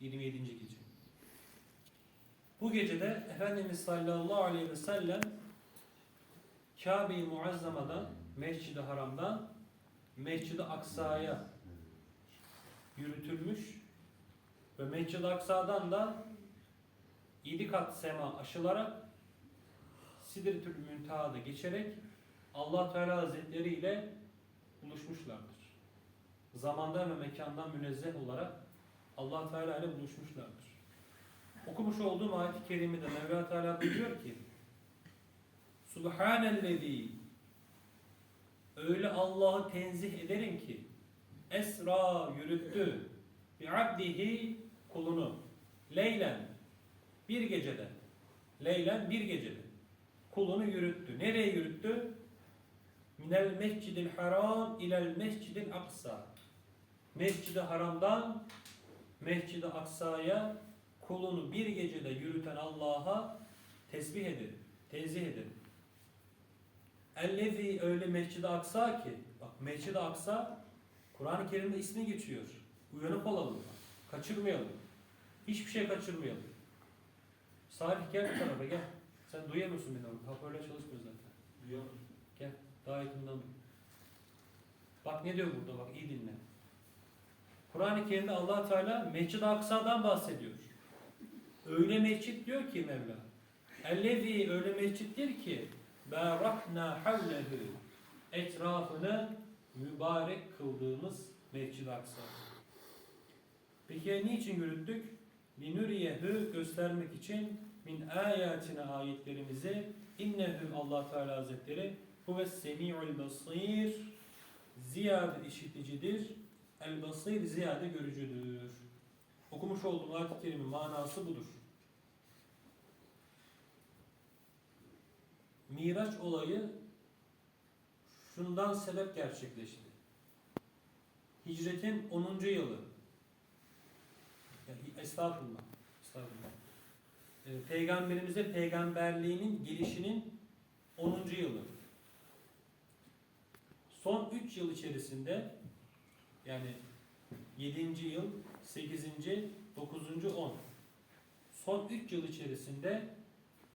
27. gece. Bu gecede Efendimiz sallallahu aleyhi ve sellem Kabe-i Muazzama'dan, Mescid-i Haram'dan Mescid-i Aksa'ya yürütülmüş ve Mescid-i Aksa'dan da 7 kat sema aşılarak Sidretül Münteha'da geçerek Allah Teala Hazretleri ile buluşmuşlardır. Zamandan ve mekandan münezzeh olarak Allah Teala ile buluşmuşlardır. Okumuş olduğum ayet-i kerimede Mevla Teala buyuruyor ki Subhanellezi Öyle Allah'ı tenzih ederim ki Esra yürüttü bi abdihi kulunu leylen bir gecede leylen bir gecede kulunu yürüttü. Nereye yürüttü? Minel mescidil haram ilel mescidil aksa. Mescid-i haramdan Mescid-i Aksa'ya kulunu bir gecede yürüten Allah'a tesbih edin, tenzih edin. Ellezi öyle Mescid-i Aksa ki, bak Mescid-i Aksa Kur'an-ı Kerim'de ismi geçiyor. Uyanık olalım, kaçırmayalım. Hiçbir şey kaçırmayalım. Salih gel bu tarafa gel. Sen duyamıyorsun beni orada. Hoparlör çalışmıyor zaten. Duyuyorum. Gel. Daha yakından duy. Bak ne diyor burada bak iyi dinle. Kur'an-ı Kerim'de allah Teala Mescid-i Aksa'dan bahsediyor. Öyle mescit diyor ki Mevla. Ellezi öyle mescittir ki Barakna havlehu etrafını mübarek kıldığımız Mescid-i Aksa. Peki niçin yürüttük? Linuriyehu göstermek için min ayatine ayetlerimizi innehu Allah Teala Hazretleri huve semi'ul basir ziyade işiticidir el basir ziyade görücüdür. Okumuş olduğum ayet-i kerimin manası budur. Miraç olayı şundan sebep gerçekleşti. Hicretin 10. yılı. Estağfurullah. Estağfurullah. Ee, Peygamberimize peygamberliğinin gelişinin 10. yılı. Son 3 yıl içerisinde yani 7. yıl, 8. 9. 10 son 3 yıl içerisinde